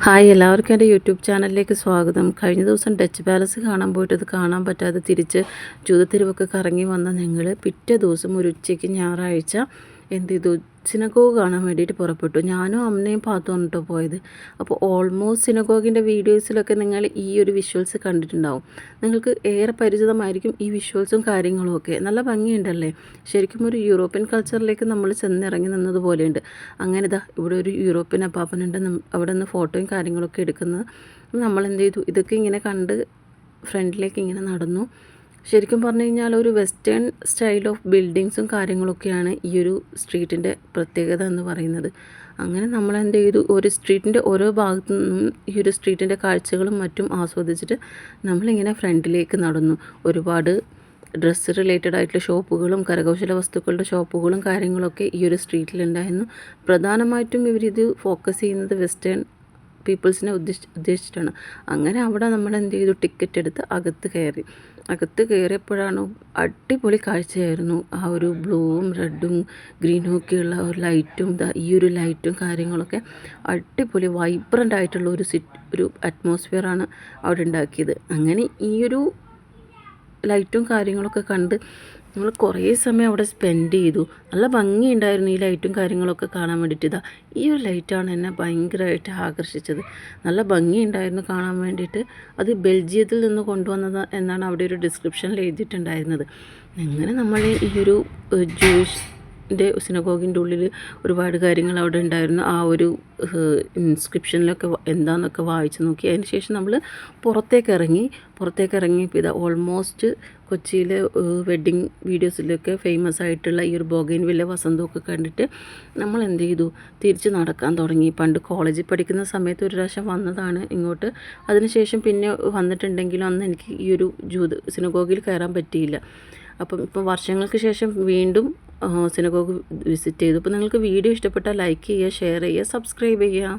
Hi എല്ലാവർക്കും എന്റെ YouTube ചാനലിലേക്ക് സ്വാഗതം. കഴിഞ്ഞ ദിവസം ഡച്ച് പാലസ് കാണാൻ പോയിട്ട് അത് കാണാൻ പറ്റാതെ തിരിച്ച് ജൂതത്തെരുവൊക്കെ കറങ്ങി വന്ന ഞങ്ങൾ പിറ്റേ ദിവസം ഒരു ഉച്ചയ്ക്ക് ഞായറാഴ്ച എന്ത് ചെയ്തു സിനഗോഗ് കാണാൻ വേണ്ടിയിട്ട് പുറപ്പെട്ടു. ഞാനും അമ്മയും പാത്തു കേട്ടോ പോയത്. അപ്പോൾ ഓൾമോസ്റ്റ് സിനഗോഗിന്റെ വീഡിയോസിലൊക്കെ നിങ്ങൾ ഈ ഒരു വിഷ്വൽസ് കണ്ടിട്ടുണ്ടാവും. നിങ്ങൾക്ക് ഏറെ പരിചിതമായിരിക്കും ഈ വിഷ്വൽസും കാര്യങ്ങളും ഒക്കെ. നല്ല ഭംഗിയുണ്ടല്ലേ? ശരിക്കും ഒരു യൂറോപ്യൻ കൾച്ചറിലേക്ക് നമ്മൾ ചെന്നിറങ്ങി നിന്നതുപോലെയുണ്ട് അങ്ങനെ ഇതാ ഇവിടെ ഒരു യൂറോപ്യൻ അപ്പാപ്പനുണ്ട്. അവിടെ നിന്ന് ഫോട്ടോയും കാര്യങ്ങളൊക്കെ എടുക്കുന്നത്. നമ്മൾ എന്ത് ചെയ്തു ഇതൊക്കെ ഇങ്ങനെ കണ്ട് ഫ്രണ്ടിലേക്ക് ഇങ്ങനെ നടന്നു. ശരിക്കും പറഞ്ഞു കഴിഞ്ഞാൽ ഒരു വെസ്റ്റേൺ സ്റ്റൈൽ ഓഫ് ബിൽഡിങ്സും കാര്യങ്ങളൊക്കെയാണ് ഈ ഒരു സ്ട്രീറ്റിന്റെ പ്രത്യേകത എന്ന് പറയുന്നത്. അങ്ങനെ നമ്മൾ എന്ത് ചെയ്തു? ഒരു സ്ട്രീറ്റിന്റെ ഓരോ ഭാഗത്തു നിന്നും ഈ ഒരു സ്ട്രീറ്റിന്റെ കാഴ്ചകളും മറ്റും ആസ്വദിച്ചിട്ട് നമ്മളിങ്ങനെ ഫ്രണ്ടിലേക്ക് നടന്നു. ഒരുപാട് ഡ്രസ്സ് റിലേറ്റഡ് ആയിട്ടുള്ള ഷോപ്പുകളും കരകൗശല വസ്തുക്കളുടെ ഷോപ്പുകളും കാര്യങ്ങളൊക്കെ ഈ ഒരു സ്ട്രീറ്റിലുണ്ടായിരുന്നു പ്രധാനമായിട്ടും ഇവരിത് ഫോക്കസ് ചെയ്യുന്നത് വെസ്റ്റേൺ പീപ്പിൾസിനെ ഉദ്ദേശിച്ച് ഉദ്ദേശിച്ചിട്ടാണ്. അങ്ങനെ അവിടെ നമ്മൾ എന്ത് ചെയ്തു? ടിക്കറ്റ് എടുത്ത് അകത്ത് കയറി. അകത്ത് കയറിയപ്പോഴാണ് അടിപൊളി കാഴ്ചയായിരുന്നു. ആ ഒരു ബ്ലൂവും റെഡും ഗ്രീനും ഒക്കെയുള്ള ഒരു ലൈറ്റും ഈ ഒരു ലൈറ്റും കാര്യങ്ങളൊക്കെ അടിപൊളി വൈബ്രന്റ് ആയിട്ടുള്ള ഒരു സിറ്റ് ഒരു അറ്റ്മോസ്ഫിയറാണ് അവിടെ ഉണ്ടാക്കിയത്. അങ്ങനെ ഈ ഒരു ലൈറ്റും കാര്യങ്ങളൊക്കെ കണ്ട് നമ്മൾ കുറേ സമയം അവിടെ സ്പെൻഡ് ചെയ്തു. നല്ല ഭംഗിയുണ്ടായിരുന്നു ഈ ലൈറ്റും കാര്യങ്ങളൊക്കെ കാണാൻ വേണ്ടിയിട്ട് ഇതാ ഈ ഒരു ലൈറ്റാണ് എന്നെ ഭയങ്കരമായിട്ട് ആകർഷിച്ചത്. നല്ല ഭംഗിയുണ്ടായിരുന്നു കാണാൻ വേണ്ടിയിട്ട് അത് ബെൽജിയത്തിൽ നിന്ന് കൊണ്ടുവന്നത് എന്നാണ് അവിടെ ഒരു ഡിസ്ക്രിപ്ഷനിൽ എഴുതിയിട്ടുണ്ടായിരുന്നത്. എങ്ങനെ നമ്മൾ ഈ ഒരു ജൂയിഷ് ന്റെ സിനഗോഗിന്റെ ഉള്ളിൽ ഒരുപാട് കാര്യങ്ങൾ അവിടെ ഉണ്ടായിരുന്നു. ആ ഒരു ഇൻസ്ക്രിപ്ഷനിലൊക്കെ എന്താണെന്നൊക്കെ വായിച്ചു നോക്കി. അതിന് ശേഷം നമ്മൾ പുറത്തേക്ക് ഇറങ്ങി പുറത്തേക്ക് ഇറങ്ങിയപ്പോൾ ഇതാ ഓൾമോസ്റ്റ് കൊച്ചിയിലെ വെഡ്ഡിങ് വീഡിയോസിലൊക്കെ ഫേമസ് ആയിട്ടുള്ള ഈ ഒരു ബോഗൈൻ വില്ല വസന്തമൊക്കെ കണ്ടിട്ട് നമ്മൾ എന്ത് ചെയ്തു? തിരിച്ച് നടക്കാൻ തുടങ്ങി. പണ്ട് കോളേജിൽ പഠിക്കുന്ന സമയത്ത് ഒരു പ്രാവശ്യം വന്നതാണ് ഇങ്ങോട്ട്. അതിനുശേഷം പിന്നെ വന്നിട്ടുണ്ടെങ്കിലും അന്ന് എനിക്ക് ഈ ഒരു ജൂത് സിനഗോഗിൽ കയറാൻ പറ്റിയില്ല. അപ്പം ഇപ്പം വർഷങ്ങൾക്ക് ശേഷം വീണ്ടും സിനഗോഗ് വിസിറ്റ് ചെയ്തു. അപ്പോൾ നിങ്ങൾക്ക് വീഡിയോ ഇഷ്ടപ്പെട്ടാൽ ലൈക്ക് ചെയ്യുക ഷെയർ ചെയ്യുക സബ്സ്ക്രൈബ് ചെയ്യുക.